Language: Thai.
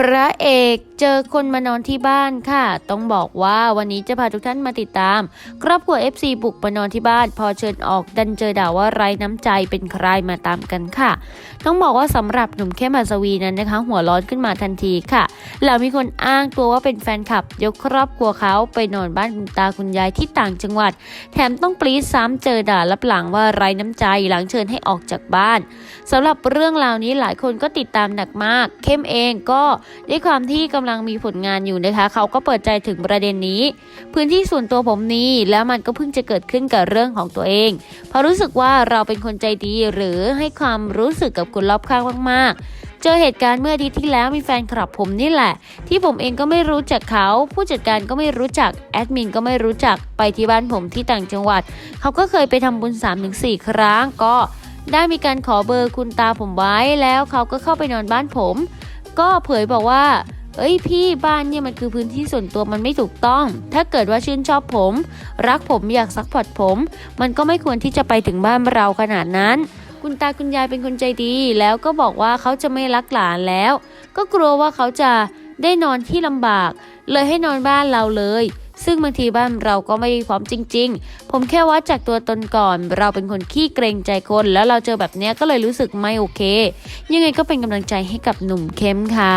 พระเอกเจอคนมานอนที่บ้านค่ะ ต้องบอกว่าวันนี้จะพาทุกท่านมาติดตาม ครอบครัว FC บุกมานอนที่บ้าน พอเชิญออกดันเจอด่าว่าไร้น้ำใจเป็นใครมาตามกันค่ะ ต้องบอกว่าสำหรับหนุ่มเข้มอัศวีนั้นนะคะ หัวร้อนขึ้นมาทันทีค่ะหลังมีคนอ้างตัวว่าเป็นแฟนคลับ ยกครอบครัวเขาไปนอนบ้านคุณตาคุณยายที่ต่างจังหวัด แถมต้องปรีดซ้ำเจอด่ารับหลังว่าไร้น้ำใจหลังเชิญให้ออกจากบ้านสำหรับเรื่องราวนี้หลายคนก็ติดตามหนักมาก เข้มเองก็ด้วยความที่กำลังมีผลงานอยู่นะคะ เขาก็เปิดใจถึงประเด็นนี้ พื้นที่ส่วนตัวผมนี้แล้วมันก็เพิ่งจะเกิดขึ้นกับเรื่องของตัวเอง เพราะรู้สึกว่าเราเป็นคนใจดีหรือให้ความรู้สึกกับคนรอบข้างมากๆ เจอเหตุการณ์เมื่ออาทิตย์ที่แล้วมีแฟนคลับผมนี่แหละ ที่ผมเองก็ไม่รู้จักเขา ผู้จัดการก็ไม่รู้จักแอดมินก็ไม่รู้จักไปที่บ้านผมที่ต่างจังหวัด เขาก็เคยไปทำบุญ 3-4 ครั้งก็ได้มีการขอเบอร์คุณตาผมไว้แล้วเขาก็เข้าไปนอนบ้านผม ก็เผยบอกว่า เอ้ยพี่บ้านเนี่ยมันคือพื้นที่ส่วนตัวมันไม่ถูกต้อง ถ้าเกิดว่าชื่นชอบผม รักผมอยากซักพอร์ตผม มันก็ไม่ควรที่จะไปถึงบ้านเราขนาดนั้น คุณตาคุณยายเป็นคนใจดี แล้วก็บอกว่าเขาจะไม่รักหลานแล้ว ก็กลัวว่าเขาจะได้นอนที่ลำบาก เลยให้นอนบ้านเราเลย ซึ่งบางทีบ้านเราก็ไม่พร้อมจริง ๆ ผมแค่วัดจากตัวตนก่อน เราเป็นคนขี้เกรงใจคน แล้วเราเจอแบบเนี้ยก็เลยรู้สึกไม่โอเค ยังไงก็เป็นกำลังใจให้กับหนุ่มเข้มค่ะ